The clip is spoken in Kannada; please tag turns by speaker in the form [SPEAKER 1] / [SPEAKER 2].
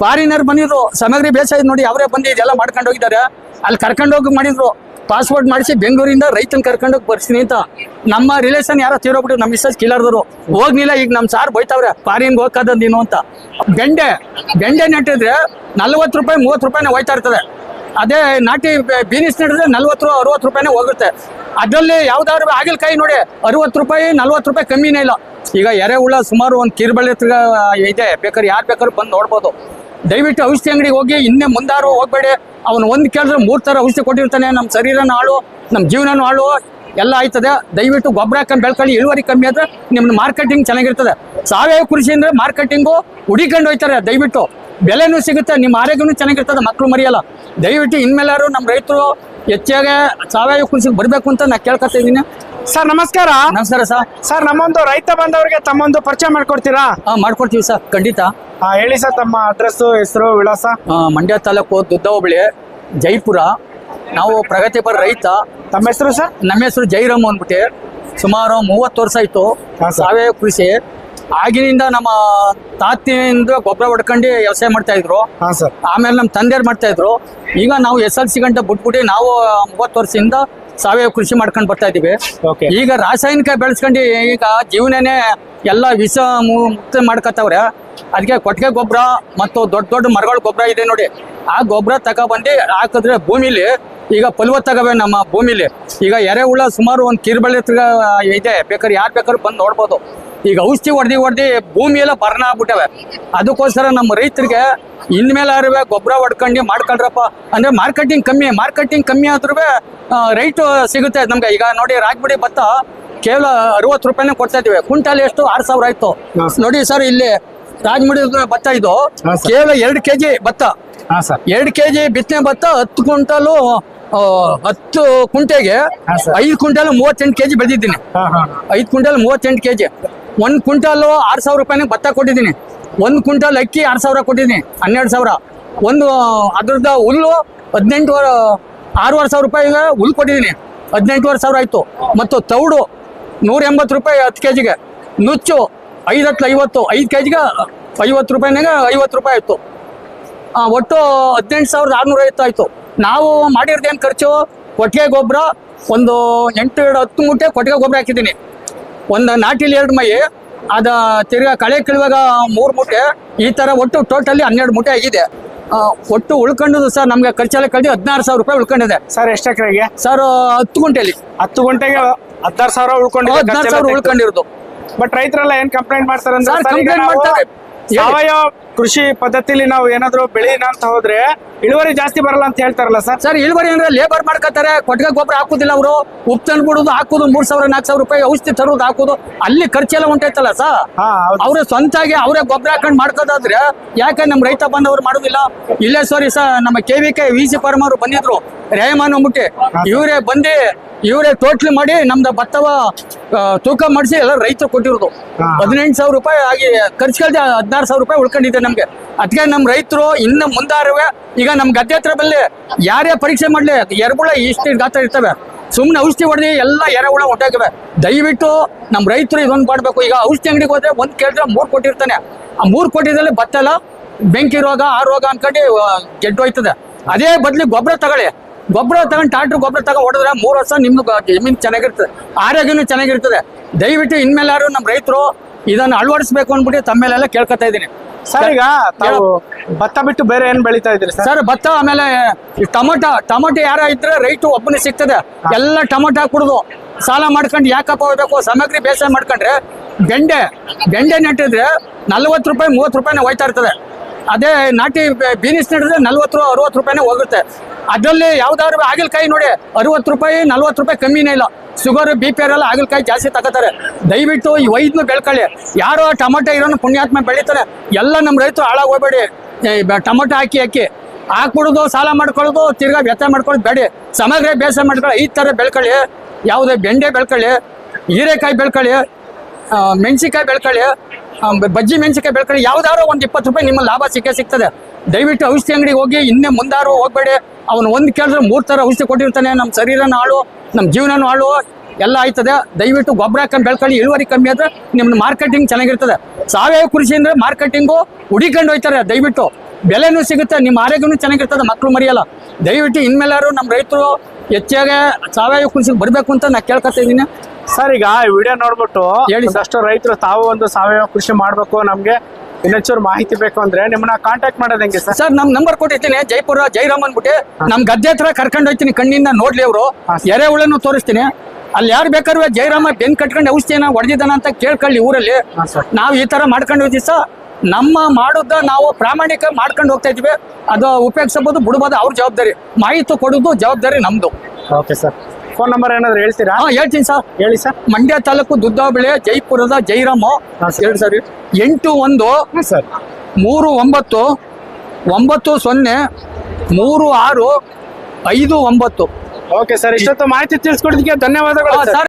[SPEAKER 1] ಫಾರಿನರ್ ಬಂದಿದ್ರು, ಸಮಗ್ರಿ ಬೇಸಾಯ ನೋಡಿ ಅವರೇ ಬಂದು ಇದೆಲ್ಲ ಮಾಡ್ಕೊಂಡು ಹೋಗಿದ್ದಾರೆ. ಅಲ್ಲಿ ಕರ್ಕೊಂಡು ಹೋಗಿ ಮಾಡಿದ್ರು. ಪಾಸ್ಪೋರ್ಟ್ ಮಾಡಿಸಿ ಬೆಂಗಳೂರಿಂದ ರೈತನ ಕರ್ಕೊಂಡು ಹೋಗಿ ಬರ್ತೀನಿ ಅಂತ. ನಮ್ಮ ರಿಲೇಷನ್ ಯಾರೋ ತೀರೋಗ್ಬಿಟ್ಟು ನಮ್ಮ ಮಿಸ್ಸಸ್ ಕಿಲಾರ್ದವರು ಹೋಗ್ಲಿಲ್ಲ ಈಗ ನಮ್ಮ ಸಾರ್ ಬೈತಾವ್ರೆ ಫಾರಿನ್ಗೆ ಹೋಗ್ಕದ ನೀನು ಅಂತ. ಬೆಂಡೆ ಬೆಂಡೆ ನೆಟ್ಟಿದ್ರೆ ನಲ್ವತ್ತು ರೂಪಾಯಿ, ಮೂವತ್ತು ರೂಪಾಯಿನೇ ಹೋಯ್ತಾ ಇರ್ತದೆ. ಅದೇ ನಾಟಿ ಬೀನಿಸ್ ನೆಟ್ಟಿದ್ರೆ ನಲ್ವತ್ತು, ಅರವತ್ತು ರೂಪಾಯಿನೇ ಹೋಗುತ್ತೆ. ಅದರಲ್ಲಿ ಯಾವ್ದಾದ್ರು ಕೈ ನೋಡಿ, ಅರವತ್ತು ರೂಪಾಯಿ, ನಲ್ವತ್ತು ರೂಪಾಯಿ ಕಮ್ಮಿನೇ ಇಲ್ಲ. ಈಗ ಎರೆಹುಳ ಸುಮಾರು ಒಂದು ಕಿರುಬಳ್ಳಿ ಇದೆ. ಬೇಕಾದ್ರೆ ಯಾರು ಬೇಕಾದ್ರೂ ಬಂದು ನೋಡ್ಬೋದು. ದಯವಿಟ್ಟು ಔಷಧಿ ಅಂಗಡಿಗೆ ಹೋಗಿ, ಇನ್ನೇ ಮುಂದಾರು ಹೋಗ್ಬೇಡಿ. ಅವನು ಒಂದು ಕೇಳಿದ್ರೆ ಮೂರು ಥರ ಔಷಧಿ ಕೊಟ್ಟಿರ್ತಾನೆ. ನಮ್ಮ ಶರೀರನ ಹಾಳು ನಮ್ಮ ಜೀವನನೂ ಹಾಳು, ಎಲ್ಲ ಆಯ್ತದೆ. ದಯವಿಟ್ಟು ಗೊಬ್ಬರ ಹಾಕೊಂಡು ಬೆಳ್ಕೊಂಡು ಇಳುವರಿ ಕಮ್ಮಿ ಆದ್ರೆ ನಿಮ್ಮ ಮಾರ್ಕೆಟಿಂಗ್ ಚೆನ್ನಾಗಿರ್ತದೆ. ಸಾವಯವ ಕೃಷಿ ಅಂದರೆ ಮಾರ್ಕೆಟಿಂಗು ಹುಡಿಕೊಂಡು ಹೋಯ್ತಾರೆ, ದಯವಿಟ್ಟು. ಬೆಲೆನೂ ಸಿಗುತ್ತೆ, ನಿಮ್ಮ ಆರೋಗ್ಯನೂ ಚೆನ್ನಾಗಿರ್ತದೆ ಮಕ್ಕಳು ಮರಿಯಲ್ಲ. ದಯವಿಟ್ಟು ಇನ್ಮೇಲಾರು ನಮ್ಮ ರೈತರು ಹೆಚ್ಚಾಗಿ ಸಾವಯವ ಕೃಷಿಗೆ ಬರಬೇಕು ಅಂತ ನಾನು ಕೇಳ್ಕೊತಾ ಇದ್ದೀನಿ.
[SPEAKER 2] ಸರ್ ನಮಸ್ಕಾರ.
[SPEAKER 1] ನಮಸ್ಕಾರ ಸರ್.
[SPEAKER 2] ಸರ್ ನಮ್ಮೊಂದು ರೈತ ಬಂದವರಿಗೆ ತಮ್ಮೊಂದು ಪರಿಚಯ ಮಾಡ್ಕೊಡ್ತೀರಾ?
[SPEAKER 1] ಹಾಂ ಮಾಡ್ಕೊಡ್ತೀವಿ ಸರ್ ಖಂಡಿತ.
[SPEAKER 2] ಹೇಳಿ ಸರ್ ತಮ್ಮ ಅಡ್ರೆಸ್ ಹೆಸರು ವಿಳಾಸ.
[SPEAKER 1] ಆ, ಮಂಡ್ಯ ತಾಲೂಕು ದುದ್ದ ಹೋಬಳಿ ಜೈಪುರ. ನಾವು ಪ್ರಗತಿಪರ ರೈತ.
[SPEAKER 2] ತಮ್ಮ ಹೆಸರು ಸರ್?
[SPEAKER 1] ನಮ್ಮ ಹೆಸರು ಜೈರಾಮ್ ಅಂದ್ಬಿಟ್ಟು ಸುಮಾರು ಮೂವತ್ತು ವರ್ಷ ಆಯ್ತು.
[SPEAKER 2] ಹಾ, ಸರ್.
[SPEAKER 1] ಸಾವಯವ ಕೃಷಿ. ಆಗಿನಿಂದ ನಮ್ಮ ತಾತಿಯಿಂದ ಗೊಬ್ಬರ ಹೊಡ್ಕೊಂಡು ವ್ಯವಸಾಯ ಮಾಡ್ತಾ ಇದ್ರು.
[SPEAKER 2] ಹಾ ಸರ್.
[SPEAKER 1] ಆಮೇಲೆ ನಮ್ಮ ತಂದೆಯರು ಮಾಡ್ತಾ ಇದ್ರು. ಈಗ ನಾವು ಎಸ್ ಎಲ್ ಸಿ ಗಂಟೆ ಬಿಟ್ಬಿಟ್ಟು ನಾವು ಮೂವತ್ತು ವರ್ಷದಿಂದ ಸಾವಯವ ಕೃಷಿ ಮಾಡ್ಕೊಂಡು ಬರ್ತಾ ಇದೀವಿ
[SPEAKER 2] ಓಕೆ
[SPEAKER 1] ಈಗ ರಾಸಾಯನಿಕ ಬೆಳೆಸ್ಕೊಂಡು ಈಗ ಜೀವನನೇ ಎಲ್ಲ ವಿಷ ಮುಕ್ತ ಮಾಡ್ಕೊತಾವ್ರೆ. ಅದಕ್ಕೆ ಕೊಟ್ಟಿಗೆ ಗೊಬ್ಬರ ಮತ್ತು ದೊಡ್ಡ ದೊಡ್ಡ ಮರಗಳ ಗೊಬ್ಬರ ಇದೆ ನೋಡಿ. ಆ ಗೊಬ್ಬರ ತಗೊಬಂದು ಹಾಕಿದ್ರೆ ಭೂಮಿಲಿ ಈಗ ಫಲವತ್ತಾಗವೆ ನಮ್ಮ ಭೂಮಿಲಿ. ಈಗ ಎರೆಹುಳ ಸುಮಾರು ಒಂದು ಕಿರುಬಳ್ಳಿ ಇದೆ. ಬೇಕಾದ್ರೆ ಯಾರು ಬೇಕಾದ್ರೂ ಬಂದು ನೋಡ್ಬೋದು. ಈಗ ಔಷಧಿ ಹೊಡೆದಿ ಹೊಡೆದಿ ಭೂಮಿ ಎಲ್ಲ ಬರ್ನ ಆಗ್ಬಿಟ್ಟವೆ. ಅದಕ್ಕೋಸ್ಕರ ನಮ್ಮ ರೈತರಿಗೆ ಇನ್ಮೇಲೆ ಅರಿವೆ ಗೊಬ್ಬರ ಹೊಡ್ಕೊಂಡು ಮಾಡ್ಕೊಳ್ರಪ್ಪ. ಅಂದ್ರೆ ಮಾರ್ಕೆಟಿಂಗ್ ಕಮ್ಮಿ ಮಾರ್ಕೆಟಿಂಗ್ ಕಮ್ಮಿ ಆದ್ರೂ ರೈಟು ಸಿಗುತ್ತೆ ನಮ್ಗೆ. ಈಗ ನೋಡಿ ರಾಗ್ಬಿಡಿ ಭತ್ತ ಕೇವಲ ಅರವತ್ತು ರೂಪಾಯಿನೇ ಕೊಡ್ತಾ ಇದ್ದೀವಿ. ಕ್ವಿಂಟಲ್ ಎಷ್ಟು? ಆರು ಸಾವಿರ ಆಯ್ತು. ನೋಡಿ ಸರ್ ಇಲ್ಲಿ ರಾಜ್ಮುಡಿ ಭತ್ತ ಇದು ಕೇವಲ ಎರಡು ಕೆಜಿ ಭತ್ತ.
[SPEAKER 2] ಎರಡು ಕೆ
[SPEAKER 1] ಜಿ ಕೆಜಿ ಬಿತ್ತನೆ ಭತ್ತ ಹತ್ತು ಕ್ವಿಂಟಾಲು ಹತ್ತು ಕುಂಟೆಗೆ ಐದ್ ಕ್ವಿಂಟಾಲ್ ಮೂವತ್ತೆಂಟು ಕೆಜಿ ಬೆಳೆದಿದ್ದೀನಿ.
[SPEAKER 2] ಹಾ ಹಾ.
[SPEAKER 1] ಐದು ಕ್ವಿಂಟಲ್ ಮೂವತ್ತೆಂಟು ಕೆಜಿ. ಒಂದು ಕ್ವಿಂಟಾಲು ಆರು ಸಾವಿರ ರೂಪಾಯಿನ ಭತ್ತ ಕೊಟ್ಟಿದ್ದೀನಿ. ಒಂದು ಕ್ವಿಂಟಲ್ ಅಕ್ಕಿ ಆರು ಸಾವಿರ ಕೊಟ್ಟಿದ್ದೀನಿ, ಹನ್ನೆರಡು ಸಾವಿರ. ಒಂದು ಅದ್ರದ್ದು ಹುಲ್ಲು ಹದಿನೆಂಟು ಆರೂವರೆ ಸಾವಿರ ರೂಪಾಯಿಗೆ ಹುಲ್ಲು ಕೊಟ್ಟಿದ್ದೀನಿ, ಹದಿನೆಂಟುವರೆ ಸಾವಿರ ಆಯಿತು. ಮತ್ತು ತೌಡು ನೂರ ಎಂಬತ್ತು ರೂಪಾಯಿ ಹತ್ತು ಕೆ ಜಿಗೆ ನುಚ್ಚು ಐದು ಹತ್ತು ಐವತ್ತು, ಐದು ಕೆ ಜಿಗೆ ಐವತ್ತು ರೂಪಾಯಿನಾಗ ಐವತ್ತು ರೂಪಾಯಿ ಆಯಿತು. ಒಟ್ಟು ಹದಿನೆಂಟು ಸಾವಿರದ ಆರುನೂರ ಐವತ್ತು ಆಯಿತು. ನಾವು ಮಾಡಿರೋದೇನು ಖರ್ಚು? ಕೊಟ್ಟಿಗೆ ಗೊಬ್ಬರ ಒಂದು ಎಂಟು ಎರಡು ಹತ್ತು ಮೂಟೆ ಕೊಟ್ಟಿಗೆ ಗೊಬ್ಬರ ಹಾಕಿದ್ದೀನಿ. ಒಂದು ನಾಟಿಲಿ ಎರಡು ಮೈ ಅದ ತಿರ್ಗಾ ಕಳೆ ಕೀಳುವಾಗ ಮೂರು ಮೂಟೆ ಈ ತರ ಒಟ್ಟು ಟೋಟಲಿ ಹನ್ನೆರಡು ಮೂಟೆ ಆಗಿದೆ. ಒಟ್ಟು ಉಳ್ಕೊಂಡಿದ್ದು ಸರ್ ನಮಗೆ ಖರ್ಚೆಲ್ಲ ಕಳೆದು ಹದಿನಾರು ಸಾವಿರ ರೂಪಾಯಿ ಉಳ್ಕೊಂಡಿದೆ.
[SPEAKER 2] ಸರ್ ಎಷ್ಟು ಎಕರೆಗೆ?
[SPEAKER 1] ಸರ್ ಹತ್ತು ಗುಂಟೆಲಿ.
[SPEAKER 2] ಹತ್ತು ಗಂಟೆಗೆ ಹದಿನಾರು ಸಾವಿರ
[SPEAKER 1] ಹದಿನಾರು ಸಾವಿರ ಉಳ್ಕೊಂಡಿರೋದು.
[SPEAKER 2] ಬಟ್ ರೈತರೆಲ್ಲ ಏನ್ ಕಂಪ್ಲೇಂಟ್ ಮಾಡ್ತಾರೆ ನಾವು
[SPEAKER 1] ಮಾಡ್ತಾರೆ.
[SPEAKER 2] ಸಾವಯವ ಕೃಷಿ ಪದ್ಧತಿಲಿ ನಾವು ಏನಾದ್ರು ಬೆಳೆಯೋಣ ಅಂತ ಹೋದ್ರೆ ಇಳುವರಿ ಜಾಸ್ತಿ ಬರಲ್ಲ ಅಂತ ಹೇಳ್ತಾರಲ್ಲ ಸರ್?
[SPEAKER 1] ಸರ್ ಇಳುವರಿ ಅಂದ್ರೆ ಲೇಬರ್ ಮಾಡ್ಕೋತಾರೆ ಕೊಟ್ಟಿಗೆ ಗೊಬ್ಬರ ಹಾಕುದಿಲ್ಲ ಅವರು ಉಪ್ಪು ತಂದ್ಬಿಡುದು ಹಾಕುದು ಮೂರ್ ಸಾವಿರ ನಾಲ್ಕು ಸಾವಿರ ರೂಪಾಯಿ ಔಷಧಿ ತರೋದು ಹಾಕುದು ಅಲ್ಲಿ ಖರ್ಚೆಲ್ಲ ಉಂಟೈತಲ್ಲ ಸರ್?
[SPEAKER 2] ಅವ್ರ ಸ್ವಂತ
[SPEAKER 1] ಆಗಿ ಸ್ವಂತಾಗಿ ಅವರೇ ಗೊಬ್ಬರ ಹಾಕೊಂಡು ಮಾಡ್ಕೋದಾದ್ರೆ ಯಾಕೆ ನಮ್ಮ ರೈತ ಬಂದವರು ಮಾಡುದಿಲ್ಲ? ಇಲ್ಲೇ ಸರಿ ಸರ್ ನಮ್ಮ K V K V C ಪರಮರು ಬಂದಿದ್ರು. ರೇಹಮಾನ್ ಅಂದ್ಬಿಟ್ಟು ಇವರೇ ಬಂದು ಇವರೇ ಟೋಟ್ಲಿ ಮಾಡಿ ನಮ್ದು ಭತ್ತವ ತೂಕ ಮಾಡಿಸಿ ಎಲ್ಲ ರೈತರು ಕೊಟ್ಟಿರೋದು. ಹದಿನೆಂಟು ಸಾವಿರ ರೂಪಾಯಿ ಆಗಿ ಖರ್ಚು ಕಳ್ದೆ ಹದಿನಾರು ಸಾವಿರ ರೂಪಾಯಿ ಉಳ್ಕೊಂಡಿದೆ ನಮಗೆ. ಅದಕ್ಕೆ ನಮ್ಮ ರೈತರು ಇನ್ನು ಮುಂದಾರವೆ. ಈಗ ನಮ್ಮ ಗದ್ದೆ ಹತ್ರ ಬಲ್ಲಿ ಯಾರೇ ಪರೀಕ್ಷೆ ಮಾಡಲಿ ಎರೆಹುಳ ಇಷ್ಟು ಗಾತ್ರ ಇರ್ತವೆ. ಸುಮ್ಮನೆ ಔಷಧಿ ಹೊಡೆದು ಎಲ್ಲ ಎರೆಹುಳ ಹೊಂಟಾಗಿವೆ ದಯವಿಟ್ಟು ನಮ್ಮ ರೈತರು ಇದೊಂದು ಮಾಡಬೇಕು. ಈಗ ಔಷಧಿ ಅಂಗಡಿಗೆ ಹೋದ್ರೆ ಒಂದು ಕೇಳಿದ್ರೆ ಮೂರು ಕೊಟ್ಟಿರ್ತಾನೆ. ಆ ಮೂರು ಕೊಟ್ಟಿದ್ರಲ್ಲಿ ಭತ್ತ ಎಲ್ಲ ಬೆಂಕಿ ರೋಗ ಆ ರೋಗ ಅನ್ಕೊಂಡು ಗೆಡ್ಡು ಹೋಯ್ತದೆ ಅದೇ ಬದ್ಲಿ ಗೊಬ್ಬರ ತಗೊಳ್ಳಿ. ಗೊಬ್ಬರ ತಗೊಂಡು ಟ್ಯಾಕ್ಟ್ರ್ ಗೊಬ್ಬರ ತಗೊಂಡು ಹೊಡೆದ್ರೆ ಮೂರು ವರ್ಷ ನಿಮ್ಗೆ ಜಮೀನು ಚೆನ್ನಾಗಿರ್ತದೆ ಆರೋಗ್ಯನೂ ಚೆನ್ನಾಗಿರ್ತದೆ. ದಯವಿಟ್ಟು ಇನ್ಮೇಲೆ ಯಾರು ನಮ್ಮ ರೈತರು ಇದನ್ನು ಅಳವಡಿಸ್ಬೇಕು ಅಂದ್ಬಿಟ್ಟು ತಮ್ಮೇಲೆಲ್ಲ ಕೇಳ್ಕೊತಾ ಇದ್ದೀನಿ.
[SPEAKER 2] ಸರ್ ಈಗ ತಾವು ಭತ್ತ ಬಿಟ್ಟು ಬೇರೆ ಏನ್ ಬೆಳಿತಾ ಇದ್ರಿ ಸರ್?
[SPEAKER 1] ಭತ್ತ ಆಮೇಲೆ ಟೊಮೊಟೊ ಟೊಮೊಟೊ ಯಾರ ಇದ್ರೆ ರೈಟು ಒಬ್ಬನೇ ಸಿಗ್ತದೆ. ಎಲ್ಲ ಟೊಮೊಟೊ ಕುಡಿದು ಸಾಲ ಮಾಡ್ಕೊಂಡು ಯಾಕಪ್ಪ ಹೋಗ್ಬೇಕು? ಸಾಮಗ್ರಿ ಬೇಸಾಯ ಮಾಡ್ಕೊಂಡ್ರೆ ಬೆಂಡೆ ಬೆಂಡೆ ನೆಟ್ಟಿದ್ರೆ ನಲ್ವತ್ತು ರೂಪಾಯಿ ಮೂವತ್ತು ರೂಪಾಯಿನೇ ಹೋಯ್ತಾ ಇರ್ತದೆ. ಅದೇ ನಾಟಿ ಬೀನಿಸ್ ನಡೆದ್ರೆ ನಲ್ವತ್ತು ಅರವತ್ತು ರೂಪಾಯಿನೇ ಹೋಗುತ್ತೆ. ಅದರಲ್ಲಿ ಯಾವ್ದಾದ್ರು ಹಾಗಲಕಾಯಿ ನೋಡಿ ಅರವತ್ತು ರೂಪಾಯಿ ನಲ್ವತ್ತು ರೂಪಾಯಿ ಕಮ್ಮಿನೇ ಇಲ್ಲ. ಶುಗರ್ ಬಿ ಪಿ ಎಲ್ಲ ಹಾಗಲಕಾಯಿ ಜಾಸ್ತಿ ತಗೋತಾರೆ. ದಯವಿಟ್ಟು ಈ ವೈದ್ಯನ ಬೆಳ್ಕೊಳ್ಳಿ ಯಾರೋ ಟೊಮೊಟೊ ಇರೋನು ಪುಣ್ಯಾತ್ಮ ಬೆಳಿತಾರೆ ಎಲ್ಲ ನಮ್ಮ ರೈತರು ಹಾಳಾಗಿ ಹೋಗ್ಬೇಡಿ ಏ, ಬ- ಟೊಮೊಟೊ ಹಾಕಿ ಹಾಕಿ. ಹಾಕ್ಬಿಡೋದು ಸಾಲ ಮಾಡ್ಕೊಳ್ಳೋದು ತಿರ್ಗಾ ವ್ಯರ್ಥ ಮಾಡ್ಕೊಳ್ಳೋದು ಬೇಡಿ. ಸಮಗ್ರ ಬೇಸಾಯ ಮಾಡ್ಕೊಳ್ಳಿ. ಈ ಥರ ಬೆಳ್ಕೊಳ್ಳಿ. ಯಾವುದೇ ಬೆಂಡೆ ಬೆಳ್ಕೊಳ್ಳಿ. ಹೀರೆಕಾಯಿ ಬೆಳ್ಕೊಳ್ಳಿ. ಮೆಣಸಿಕಾಯಿ ಬೆಳ್ಕೊಳ್ಳಿ. ಬಜ್ಜಿ ಮೆಣಸಿಕಾಯಿ ಬೆಳ್ಕೊಂಡು ಯಾವ್ದಾದ್ರು ಒಂದು ಇಪ್ಪತ್ತು ರೂಪಾಯಿ ನಿಮ್ಮ ಲಾಭ ಸಿಕ್ಕೇ ಸಿಗ್ತದೆ. ದಯವಿಟ್ಟು ಔಷಧಿ ಅಂಗಡಿಗೆ ಹೋಗಿ, ಇನ್ನೇ ಮುಂದಾರು ಹೋಗ್ಬೇಡಿ. ಅವನು ಒಂದು ಕೇಳಿದ್ರೆ ಮೂರು ಥರ ಔಷಧಿ ಕೊಟ್ಟಿರ್ತಾನೆ. ನಮ್ಮ ಶರೀರನ ಹಾಳು ನಮ್ಮ ಜೀವನನೂ ಹಾಳು, ಎಲ್ಲ ಆಯ್ತದೆ. ದಯವಿಟ್ಟು ಗೊಬ್ಬರ ಹಾಕೊಂಡು ಬೆಳ್ಕೊಂಡು ಇಳುವರಿ ಕಮ್ಮಿ ಆದ್ರೆ ನಿಮ್ಮ ಮಾರ್ಕೆಟಿಂಗ್ ಚೆನ್ನಾಗಿರ್ತದೆ. ಸಾವಯವ ಕೃಷಿ ಅಂದರೆ ಮಾರ್ಕೆಟಿಂಗು ಹುಡಿಕೊಂಡು ಹೋಯ್ತಾರೆ. ದಯವಿಟ್ಟು ಬೆಲೆನೂ ಸಿಗುತ್ತೆ, ನಿಮ್ಮ ಆರೋಗ್ಯನೂ ಚೆನ್ನಾಗಿರ್ತದೆ ಮಕ್ಕಳು ಮರಿಯಲ್ಲ. ದಯವಿಟ್ಟು ಇನ್ಮೇಲಾರು ನಮ್ಮ ರೈತರು ಹೆಚ್ಚಾಗೆ ಸಾವಯವ ಕೃಷಿಗೆ ಬರಬೇಕು ಅಂತ ನಾನು ಕೇಳ್ಕೊತಾ ಇದ್ದೀನಿ.
[SPEAKER 2] ಸರ್ ಈಗ ವಿಡಿಯೋ ನೋಡ್ಬಿಟ್ಟು. ಒಂದಷ್ಟು ರೈತರು ತಾವು ಒಂದು ಸಾವಯವ ಕೃಷಿ ಮಾಡ್ಬೇಕು ನಮ್ಗೆ ಇನ್ನೊಂಚೂರು ಮಾಹಿತಿ ಬೇಕು ಅಂದ್ರೆ ನಿಮ್ಮನ್ನ ಕಾಂಟ್ಯಾಕ್ಟ್ ಮಾಡೋದು ಹೆಂಗೆ ಸರ್?
[SPEAKER 1] ಸರ್ ನಮ್ ನಂಬರ್ ಕೊಟ್ಟಿರ್ತೀನಿ. ಜೈಪುರ ಜೈರಾಮ್ ಅಂದ್ಬಿಟ್ಟು ನಮ್ ಗದ್ದೆ ಹತ್ರ ಕರ್ಕೊಂಡು ಹೋಗ್ತೀನಿ ಕಣ್ಣಿಂದ ನೋಡ್ಲಿ ಅವರು.
[SPEAKER 2] ಎರೆ ಸರ್.
[SPEAKER 1] ಎರೆಹುಳನ್ನು ತೋರಿಸ್ತೀನಿ. ಅಲ್ಲಿ ಯಾರು ಬೇಕಾದ್ರೆ ಜೈರಾಮ ಬೆನ್ ಕಟ್ಕೊಂಡು ಔಷಧಿನ ಹೊಡೆದಿದ್ದಾನ ಅಂತ ಕೇಳ್ಕೊಳ್ಳಿ ಊರಲ್ಲಿ. ನಾವು ಈ ತರ ಮಾಡ್ಕೊಂಡು ಹೋಗಿ ಸರ್. ನಮ್ಮ ಮಾಡುದ ನಾವು ಪ್ರಾಮಾಣಿಕ ಮಾಡ್ಕೊಂಡು ಹೋಗ್ತಾ ಇದೀವಿ. ಅದು ಉಪಯೋಗಿಸಬಹುದು ಬಿಡಬಹುದು ಅವ್ರ ಜವಾಬ್ದಾರಿ. ಮಾಹಿತಿ ಕೊಡೋದು ಜವಾಬ್ದಾರಿ ನಮ್ದು.
[SPEAKER 2] Okay sir. ಫೋನ್ ನಂಬರ್ ಏನಾದ್ರು ಹೇಳ್ತೀರಾ?
[SPEAKER 1] ಹಾ ಹೇಳ್ತೀನಿ ಸರ್
[SPEAKER 2] ಹೇಳಿ ಸರ್
[SPEAKER 1] ಮಂಡ್ಯ ತಾಲೂಕು ದುದ್ದಾಬಳೆ ಜೈಪುರದ ಜೈರಾಮು.
[SPEAKER 2] ಸರ್.
[SPEAKER 1] ಹೇಳಿ ಸರ್ ಎಂಟು ಒಂದು
[SPEAKER 2] ಸರ್
[SPEAKER 1] ಮೂರು ಒಂಬತ್ತು ಒಂಬತ್ತು ಸೊನ್ನೆ ಮೂರು ಆರು ಐದು ಒಂಬತ್ತು.
[SPEAKER 2] ಓಕೆ ಸರ್ ಇಷ್ಟೊತ್ತು ಮಾಹಿತಿ ತಿಳಿಸ್ಕೊಡೋದಕ್ಕೆ ಧನ್ಯವಾದಗಳು
[SPEAKER 1] ಸರ್